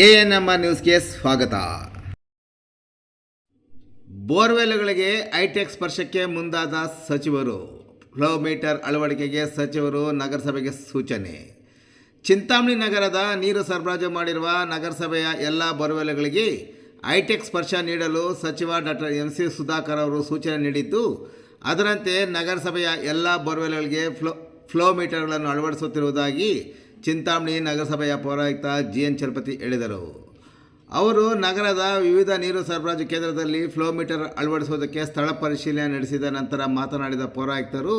A N M ನ್ಯೂಸ್ಗೆ ಸ್ವಾಗತ. ಬೋರ್ವೆಲ್ಗಳಿಗೆ high tech ಸ್ಪರ್ಶಕ್ಕೆ ಮುಂದಾದ ಸಚಿವರು ಫ್ಲೋ ಮೀಟರ್ ಅಳವಡಿಕೆಗೆ ಸಚಿವರು ನಗರಸಭೆಗೆ ಸೂಚನೆ. ಚಿಂತಾಮಣಿ ನಗರದ ನೀರು ಸರಬರಾಜು ಮಾಡಿರುವ ನಗರಸಭೆಯ ಎಲ್ಲ ಬೋರ್ವೆಲ್ಗಳಿಗೆ ಐಟೆಕ್ ಸ್ಪರ್ಶ ನೀಡಲು ಸಚಿವ ಡಾಕ್ಟರ್ ಎಂ ಸಿ ಸುಧಾಕರ್ ಅವರು ಸೂಚನೆ ನೀಡಿದ್ದು, ಅದರಂತೆ ನಗರಸಭೆಯ ಎಲ್ಲ ಬೋರ್ವೆಲ್ಗಳಿಗೆ ಫ್ಲೋ ಫ್ಲೋ ಮೀಟರ್ಗಳನ್ನು ಅಳವಡಿಸುತ್ತಿರುವುದಾಗಿ ಚಿಂತಾಮಣಿ ನಗರಸಭೆಯ ಪೌರಾಯುಕ್ತ ಜಿ ಎನ್ ಚಲಪತಿ ಹೇಳಿದರು. ಅವರು ನಗರದ ವಿವಿಧ ನೀರು ಸರಬರಾಜು ಕೇಂದ್ರದಲ್ಲಿ ಫ್ಲೋಮೀಟರ್ ಅಳವಡಿಸುವುದಕ್ಕೆ ಸ್ಥಳ ಪರಿಶೀಲನೆ ನಡೆಸಿದ ನಂತರ ಮಾತನಾಡಿದ ಪೌರಾಯುಕ್ತರು,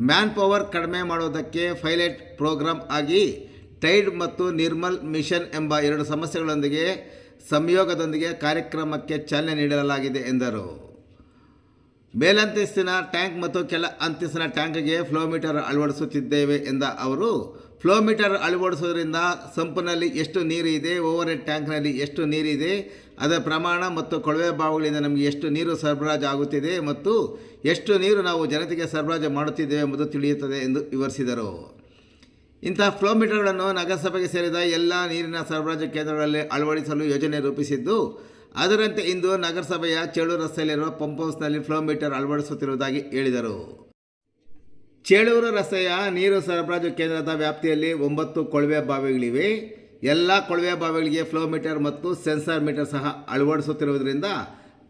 ಮ್ಯಾನ್ ಪವರ್ ಕಡಿಮೆ ಮಾಡುವುದಕ್ಕೆ ಫೈಲೈಟ್ ಪ್ರೋಗ್ರಾಂ ಆಗಿ ಟೈಡ್ ಮತ್ತು ನಿರ್ಮಲ್ ಮಿಷನ್ ಎಂಬ ಎರಡು ಸಮಸ್ಯೆಗಳೊಂದಿಗೆ ಸಂಯೋಗದೊಂದಿಗೆ ಕಾರ್ಯಕ್ರಮಕ್ಕೆ ಚಾಲನೆ ನೀಡಲಾಗಿದೆ ಎಂದರು. ಮೇಲಂತಸ್ತಿನ ಟ್ಯಾಂಕ್ ಮತ್ತು ಕೆಳ ಅಂತಸ್ತಿನ ಟ್ಯಾಂಕ್ಗೆ ಫ್ಲೋಮೀಟರ್ ಅಳವಡಿಸುತ್ತಿದ್ದೇವೆ ಎಂದ ಅವರು ಫ್ಲೋ ಮೀಟರ್ ಅಳವಡಿಸೋದ್ರಿಂದ ಸಂಪಿನಲ್ಲಿ ಎಷ್ಟು ನೀರು ಇದೆ ಓವರ್ ಹೆಡ್ ಟ್ಯಾಂಕ್ನಲ್ಲಿ ಎಷ್ಟು ನೀರಿದೆ, ಅದರ ಪ್ರಮಾಣ ಮತ್ತು ಕೊಳವೆ ಬಾವಿಗಳಿಂದ ನಮಗೆ ಎಷ್ಟು ನೀರು ಸರಬರಾಜು ಆಗುತ್ತಿದೆ ಮತ್ತು ಎಷ್ಟು ನೀರು ನಾವು ಜನತೆಗೆ ಸರಬರಾಜು ಮಾಡುತ್ತಿದ್ದೇವೆ ಎಂಬುದು ತಿಳಿಯುತ್ತದೆ ಎಂದು ವಿವರಿಸಿದರು. ಇಂತಹ ಫ್ಲೋಮೀಟರ್ಗಳನ್ನು ನಗರಸಭೆಗೆ ಸೇರಿದ ಎಲ್ಲ ನೀರಿನ ಸರಬರಾಜು ಕೇಂದ್ರಗಳಲ್ಲಿ ಅಳವಡಿಸಲು ಯೋಜನೆ ರೂಪಿಸಿದ್ದು, ಅದರಂತೆ ಇಂದು ನಗರಸಭೆಯ ಚೇಳು ರಸ್ತೆಯಲ್ಲಿರುವ ಪಂಪ್ ಹೌಸ್ನಲ್ಲಿ ಫ್ಲೋ ಮೀಟರ್ ಅಳವಡಿಸುತ್ತಿರುವುದಾಗಿ ಹೇಳಿದರು. ಚೇಳೂರು ರಸ್ತೆಯ ನೀರು ಸರಬರಾಜು ಕೇಂದ್ರದ ವ್ಯಾಪ್ತಿಯಲ್ಲಿ ಒಂಬತ್ತು ಕೊಳವೆ ಬಾವಿಗಳಿವೆ. ಎಲ್ಲ ಕೊಳವೆ ಬಾವಿಗಳಿಗೆ ಫ್ಲೋ ಮೀಟರ್ ಮತ್ತು ಸೆನ್ಸಾರ್ ಮೀಟರ್ ಸಹ ಅಳವಡಿಸುತ್ತಿರುವುದರಿಂದ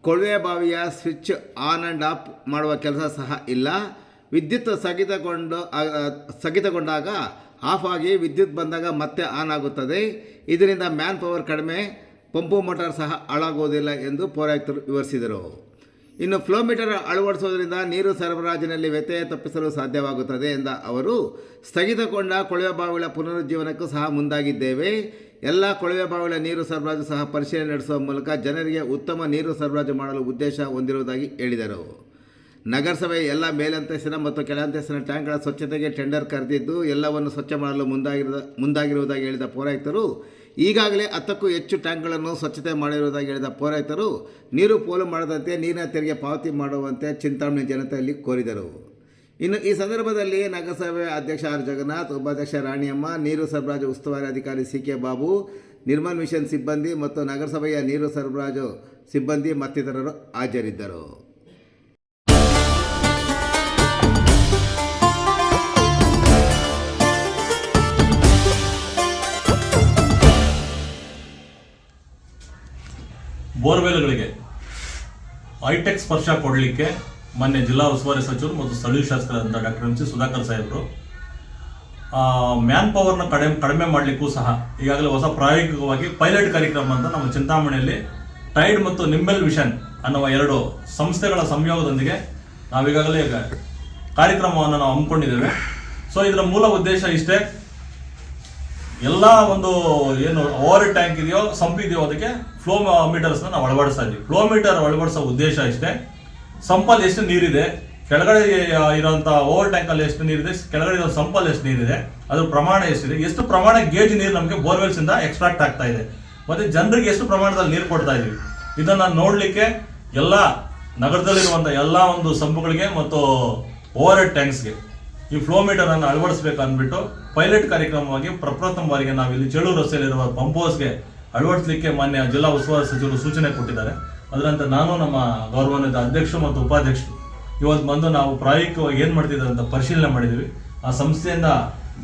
ಕೊಳವೆ ಬಾವಿಯ ಸ್ವಿಚ್ ಆನ್ ಆ್ಯಂಡ್ ಆಫ್ ಮಾಡುವ ಕೆಲಸ ಸಹ ಇಲ್ಲ. ವಿದ್ಯುತ್ ಸ್ಥಗಿತಗೊಂಡು ಸ್ಥಗಿತಗೊಂಡಾಗ ಆಫ್ ಆಗಿ ವಿದ್ಯುತ್ ಬಂದಾಗ ಮತ್ತೆ ಆನ್ ಆಗುತ್ತದೆ. ಇದರಿಂದ ಮ್ಯಾನ್ ಪವರ್ ಕಡಿಮೆ, ಪಂಪು ಮೋಟಾರ್ ಸಹ ಹಾಳಾಗುವುದಿಲ್ಲ ಎಂದು ಪೌರಾಯುಕ್ತರು ವಿವರಿಸಿದರು. ಇನ್ನು ಫ್ಲೋ ಮೀಟರ್ ಅಳವಡಿಸುವುದರಿಂದ ನೀರು ಸರಬರಾಜಿನಲ್ಲಿ ವ್ಯತ್ಯಯ ತಪ್ಪಿಸಲು ಸಾಧ್ಯವಾಗುತ್ತದೆ ಎಂದ ಅವರು, ಸ್ಥಗಿತಗೊಂಡ ಕೊಳವೆ ಬಾವಿಗಳ ಪುನರುಜ್ಜೀವನಕ್ಕೂ ಸಹ ಮುಂದಾಗಿದ್ದೇವೆ. ಎಲ್ಲ ಕೊಳವೆ ಬಾವಿಗಳ ನೀರು ಸರಬರಾಜು ಸಹ ಪರಿಶೀಲನೆ ನಡೆಸುವ ಮೂಲಕ ಜನರಿಗೆ ಉತ್ತಮ ನೀರು ಸರಬರಾಜು ಮಾಡಲು ಉದ್ದೇಶ ಹೊಂದಿರುವುದಾಗಿ ಹೇಳಿದರು. ನಗರಸಭೆ ಎಲ್ಲ ಮೇಲಂತಸ್ತಿನ ಮತ್ತು ಕೆಳಂತಸ್ತಿನ ಟ್ಯಾಂಕ್ಗಳ ಸ್ವಚ್ಛತೆಗೆ ಟೆಂಡರ್ ಕರೆದಿದ್ದು, ಎಲ್ಲವನ್ನು ಸ್ವಚ್ಛ ಮಾಡಲು ಮುಂದಾಗಿರುವ ಮುಂದಾಗಿರುವುದಾಗಿ ಹೇಳಿದ ಪೌರಾಯುಕ್ತರು ಈಗಾಗಲೇ ಹತ್ತಕ್ಕೂ ಹೆಚ್ಚು ಟ್ಯಾಂಕ್ಗಳನ್ನು ಸ್ವಚ್ಛತೆ ಮಾಡಿರುವುದಾಗಿ ಹೇಳಿದ ಪೌರಾಯಿತರು ನೀರು ಪೋಲು ಮಾಡದಂತೆ ನೀರಿನ ತೆರಿಗೆ ಪಾವತಿ ಮಾಡುವಂತೆ ಚಿಂತಾಮಣಿ ಜನತೆಯಲ್ಲಿ ಕೋರಿದರು. ಇನ್ನು ಈ ಸಂದರ್ಭದಲ್ಲಿ ನಗರಸಭೆ ಅಧ್ಯಕ್ಷ ಆರ್. ಜಗನ್ನಾಥ್, ಉಪಾಧ್ಯಕ್ಷ ರಾಣಿಯಮ್ಮ, ನೀರು ಸರಬರಾಜು ಉಸ್ತುವಾರಿ ಅಧಿಕಾರಿ C K Babu Nirmal mission ಸಿಬ್ಬಂದಿ ಮತ್ತು ನಗರಸಭೆಯ ನೀರು ಸರಬರಾಜು ಸಿಬ್ಬಂದಿ ಮತ್ತಿತರರು ಹಾಜರಿದ್ದರು. ಬೋರ್ವೆಲ್ಗಳಿಗೆ ಹೈಟೆಕ್ ಸ್ಪರ್ಶ ಕೊಡಲಿಕ್ಕೆ ಮೊನ್ನೆ ಜಿಲ್ಲಾ ಉಸ್ತುವಾರಿ ಸಚಿವರು ಮತ್ತು ಸ್ಥಳೀಯ ಶಾಸಕರಾದಂಥ ಡಾಕ್ಟರ್ ಎಂ ಸಿ ಸುಧಾಕರ್ ಸಾಹೇಬರು ಮ್ಯಾನ್ ಪವರ್ನ ಕಡಿಮೆ ಕಡಿಮೆ ಮಾಡಲಿಕ್ಕೂ ಸಹ ಈಗಾಗಲೇ ಹೊಸ ಪ್ರಾಯೋಗಿಕವಾಗಿ ಪೈಲಟ್ ಕಾರ್ಯಕ್ರಮ ಅಂತ ನಮ್ಮ ಚಿಂತಾಮಣಿಯಲ್ಲಿ ಟೈಡ್ ಮತ್ತು ನಿಂಬೆಲ್ ವಿಷನ್ ಅನ್ನುವ ಎರಡು ಸಂಸ್ಥೆಗಳ ಸಂಯೋಗದೊಂದಿಗೆ ನಾವೀಗಾಗಲೇ ಕಾರ್ಯಕ್ರಮವನ್ನು ನಾವು ಹಮ್ಮಿಕೊಂಡಿದ್ದೇವೆ. ಸೊ ಇದರ ಮೂಲ ಉದ್ದೇಶ ಇಷ್ಟೇ ಎಲ್ಲ ಒಂದು ಏನು ಓವರ್ ಟ್ಯಾಂಕ್ ಇದೆಯೋ ಸಂಪ್ ಇದೆಯೋ ಅದಕ್ಕೆ ಫ್ಲೋ ಮೀಟರ್ಸ್ ನಾವು ಅಳವಡಿಸ್ತಾ ಇದ್ದೀವಿ. ಫ್ಲೋ ಮೀಟರ್ ಅಳವಡಿಸೋ ಉದ್ದೇಶ ಇಷ್ಟೇ. ಸಂಪಲ್ಲಿ ಎಷ್ಟು ನೀರಿದೆ? ಕೆಳಗಡೆ ಇರುವಂತ ಓವರ್ ಟ್ಯಾಂಕ್ ಅಲ್ಲಿ ಎಷ್ಟು ನೀರಿದೆ? ಕೆಳಗಡೆ ಇರೋ ಸಂಪಲ್ಲಿ ಎಷ್ಟು ನೀರಿದೆ? ಅದ್ರ ಪ್ರಮಾಣ ಎಷ್ಟಿದೆ? ಎಷ್ಟು ಪ್ರಮಾಣ ಗೇಜ್ ನೀರು ನಮಗೆ ಬೋರ್ವೆಲ್ಸ್ ಇಂದ ಎಕ್ಸ್ಟ್ರಾಕ್ಟ್ ಆಗ್ತಾ ಇದೆ. ಮತ್ತೆ ಜನರಿಗೆ ಎಷ್ಟು ಪ್ರಮಾಣದಲ್ಲಿ ನೀರು ಕೊಡ್ತಾ ಇದ್ದೀವಿ? ಇದನ್ನ ನೋಡಲಿಕ್ಕೆ ಎಲ್ಲ ನಗರದಲ್ಲಿರುವಂಥ ಎಲ್ಲ ಒಂದು ಸಂಪುಗಳಿಗೆ ಮತ್ತು ಓವರ್ ಹೆಡ್ ಟ್ಯಾಂಕ್ಸ್ಗೆ ಈ ಫ್ಲೋ ಮೀಟರ್ ಅನ್ನು ಅಳವಡಿಸಬೇಕು ಅಂದ್ಬಿಟ್ಟು ಪೈಲಟ್ ಕಾರ್ಯಕ್ರಮವಾಗಿ ಪ್ರಪ್ರಥಮ ಬಾರಿಗೆ ನಾವು ಇಲ್ಲಿ ಚೇಳೂರು ರಸ್ತೆಯಲ್ಲಿರುವ ಪಂಪ್ ಹೌಸ್ಗೆ ಅಳವಡಿಸಲಿಕ್ಕೆ ಮಾನ್ಯ ಜಿಲ್ಲಾ ಉಸ್ತುವಾರಿ ಸಚಿವರು ಸೂಚನೆ ಕೊಟ್ಟಿದ್ದಾರೆ. ಅದರಂತೆ ನಾನು ನಮ್ಮ ಗೌರವಾನ್ವಿತ ಅಧ್ಯಕ್ಷರು ಮತ್ತು ಉಪಾಧ್ಯಕ್ಷರು ಇವತ್ತು ಬಂದು ನಾವು ಪ್ರಾಯೋಗಿಕವಾಗಿ ಏನು ಮಾಡ್ತಿದ್ದಾರೆ ಅಂತ ಪರಿಶೀಲನೆ ಮಾಡಿದ್ದೀವಿ. ಆ ಸಂಸ್ಥೆಯಿಂದ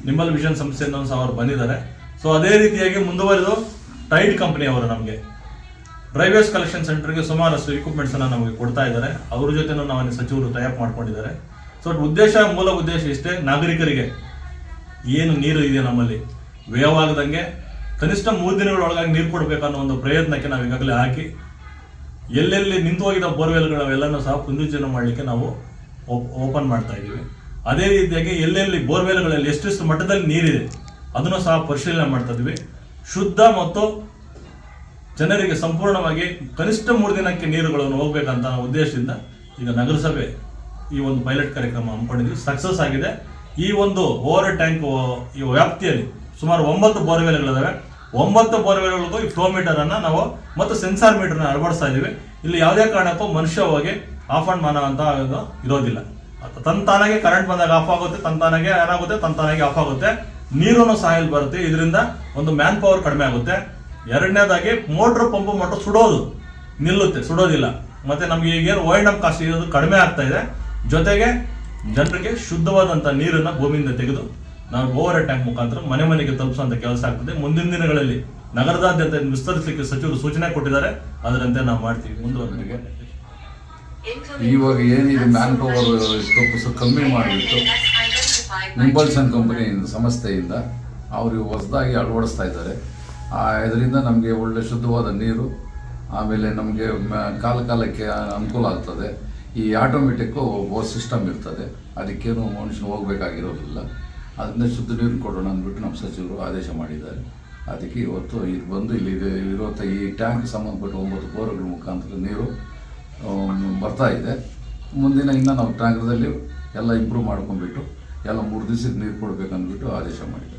ನಿಮ್ಮಲ್ ವಿಷನ್ ಸಂಸ್ಥೆಯಿಂದ ಸಹ ಅವರು ಬಂದಿದ್ದಾರೆ. ಸೊ ಅದೇ ರೀತಿಯಾಗಿ ಮುಂದುವರೆದು ಟೈಟ್ ಕಂಪನಿ ಅವರು ನಮಗೆ ಡ್ರೈವೇಸ್ ಕಲೆಕ್ಷನ್ ಸೆಂಟರ್ಗೆ ಸುಮಾರಷ್ಟು ಇಕ್ವಿಪ್ಮೆಂಟ್ಸನ್ನು ನಮಗೆ ಕೊಡ್ತಾ ಇದ್ದಾರೆ. ಅವ್ರ ಜೊತೆನೂ ನಾವು ಸಚಿವರು ಟೈಪ್ ಮಾಡ್ಕೊಂಡಿದ್ದಾರೆ. ಸೊ ಉದ್ದೇಶ, ಮೂಲ ಉದ್ದೇಶ ಇಷ್ಟೇ, ನಾಗರಿಕರಿಗೆ. ಏನು ನೀರು ಇದೆ ನಮ್ಮಲ್ಲಿ? ವ್ಯಯವಾಗದಂಗೆ ಕನಿಷ್ಠ ಮೂರು ದಿನಗಳೊಳಗಾಗಿ ನೀರು ಕೊಡಬೇಕನ್ನೋ ಒಂದು ಪ್ರಯತ್ನಕ್ಕೆ ನಾವು ಈಗಾಗಲೇ ಹಾಕಿ, ಎಲ್ಲೆಲ್ಲಿ ನಿಂತು ಹೋಗಿದ್ದ ಬೋರ್ವೆಲ್ಗಳೆಲ್ಲನೂ ಸಹ ಪುನರುಜ್ಜೀವನ ಮಾಡಲಿಕ್ಕೆ ನಾವು ಓಪನ್ ಮಾಡ್ತಾ ಇದ್ದೀವಿ. ಅದೇ ರೀತಿಯಾಗಿ ಎಲ್ಲೆಲ್ಲಿ ಬೋರ್ವೆಲ್ಗಳಲ್ಲಿ ಎಷ್ಟೆಷ್ಟು ಮಟ್ಟದಲ್ಲಿ ನೀರಿದೆ, ಅದನ್ನು ಸಹ ಪರಿಶೀಲನೆ ಮಾಡ್ತಾ ಇದ್ದೀವಿ. ಶುದ್ಧ ಮತ್ತು ಜನರಿಗೆ ಸಂಪೂರ್ಣವಾಗಿ ಕನಿಷ್ಠ ಮೂರು ದಿನಕ್ಕೆ ನೀರುಗಳನ್ನು ಹೋಗ್ಬೇಕಂತ ಉದ್ದೇಶದಿಂದ ಈಗ ನಗರಸಭೆ ಈ ಒಂದು ಪೈಲಟ್ ಕಾರ್ಯಕ್ರಮ ಹಮ್ಮಿಕೊಂಡಿದ್ವಿ ಸಕ್ಸಸ್ ಆಗಿದೆ. ಈ ಒಂದು ಓವರ್ ಟ್ಯಾಂಕ್ ಈ ವ್ಯಾಪ್ತಿಯಲ್ಲಿ ಸುಮಾರು ಒಂಬತ್ತು ಬೋರ್ವೆಲ್ಗಳಿದ್ದಾವೆ ಒಂಬತ್ತು ಬೋರ್ವೆಲ್ಗಳಿಗೂ ಈ ಫ್ಲೋ ಮೀಟರ್ ಅನ್ನ ನಾವು ಮತ್ತು ಸೆನ್ಸಾರ್ ಮೀಟರ್ನ ಅಳವಡಿಸ್ತಾ ಇದೀವಿ ಇಲ್ಲಿ ಯಾವುದೇ ಕಾರಣಕ್ಕೂ ಮನುಷ್ಯ ಹೋಗಿ ಆಫ್ ಆನ್ ಮಾನ ಅಂತ ಇರೋದಿಲ್ಲ. ತಂತಾನಾಗೆ ಕರೆಂಟ್ ಬಂದಾಗ ಆಫ್ ಆಗುತ್ತೆ ತಂತಾನಾಗೆ ಏನಾಗುತ್ತೆ ತಂತಾನಾಗೆ ಆಫ್ ಆಗುತ್ತೆ. ನೀರನ್ನು ಸಹ ಇಲ್ಲಿ ಬರುತ್ತೆ. ಇದರಿಂದ ಒಂದು ಮ್ಯಾನ್ ಪವರ್ ಕಡಿಮೆ ಆಗುತ್ತೆ. ಎರಡನೇದಾಗಿ ಮೋಟ್ರ್ ಪಂಪ್ ಮೋಟ್ರ್ ಸುಡೋದು, ನಿಲ್ಲುತ್ತೆ, ಸುಡೋದಿಲ್ಲ. ಮತ್ತೆ ನಮ್ಗೆ ಈಗೇನು ವೈರ್ಡ್ ಅಪ್ ಕಾಸ್ಟ್ ಇರೋದು ಕಡಿಮೆ ಆಗ್ತಾ ಇದೆ. ಜೊತೆಗೆ ಜನರಿಗೆ ಶುದ್ಧವಾದಂಥ ನೀರನ್ನ ಭೂಮಿಯಿಂದ ತೆಗೆದು ನಾವು ಓವರ್ ಟ್ಯಾಂಕ್ ಮುಖಾಂತರ ಮನೆ ಮನೆಗೆ ತಲುಪಿಸುವಂತ ಕೆಲಸ ಆಗ್ತದೆ. ಮುಂದಿನ ದಿನಗಳಲ್ಲಿ ನಗರದಾದ್ಯಂತ ವಿಸ್ತರಿಸಲಿಕ್ಕೆ ಸಚಿವರು ಸೂಚನೆ ಕೊಟ್ಟಿದ್ದಾರೆ. ಅದರಂತೆ ನಾವು ಮಾಡ್ತೀವಿ. ಮುಂದುವರೆದಿಗೆ ಇವಾಗ ಏನಿದೆ? ಮ್ಯಾನ್ ಪವರ್ ತಪ್ಪು ಕಮ್ಮಿ ಮಾಡಿಬಿಟ್ಟು ಇಂಪಲ್ಸನ್ ಕಂಪನಿ ಸಂಸ್ಥೆಯಿಂದ ಅವರು ಹೊಸದಾಗಿ ಅಳವಡಿಸ್ತಾ ಇದ್ದಾರೆ. ಇದರಿಂದ ನಮಗೆ ಒಳ್ಳೆ ಶುದ್ಧವಾದ ನೀರು, ಆಮೇಲೆ ನಮಗೆ ಕಾಲ ಕಾಲಕ್ಕೆ ಅನುಕೂಲ ಆಗ್ತದೆ. ಈ ಆಟೋಮೆಟಿಕ್ಕು ಸಿಸ್ಟಮ್ ಇರ್ತದೆ. ಅದಕ್ಕೇನು ಮನುಷ್ಯನು ಹೋಗಬೇಕಾಗಿರೋದಿಲ್ಲ. ಅದನ್ನ ಶುದ್ಧ ನೀರು ಕೊಡೋಣ ಅಂದ್ಬಿಟ್ಟು ನಮ್ಮ ಸಚಿವರು ಆದೇಶ ಮಾಡಿದ್ದಾರೆ. ಅದಕ್ಕೆ ಇವತ್ತು ಇದು ಬಂದು ಇಲ್ಲಿ ಇರುವಂಥ ಈ ಟ್ಯಾಂಕ್ ಸಂಬಂಧಪಟ್ಟ ಒಂಬತ್ತು ಬೋರ್ಗಳ ಮುಖಾಂತರ ನೀರು ಬರ್ತಾ ಇದೆ. ಮುಂದಿನ ಇನ್ನೂ ನಾವು ಟ್ಯಾಂಕ್ದಲ್ಲಿ ಎಲ್ಲ ಇಂಪ್ರೂವ್ ಮಾಡ್ಕೊಂಡ್ಬಿಟ್ಟು ಎಲ್ಲ ಮೂರು ದಿವಸಕ್ಕೆ ನೀರು ಕೊಡಬೇಕಂದ್ಬಿಟ್ಟು ಆದೇಶ ಮಾಡಿದ್ದಾರೆ.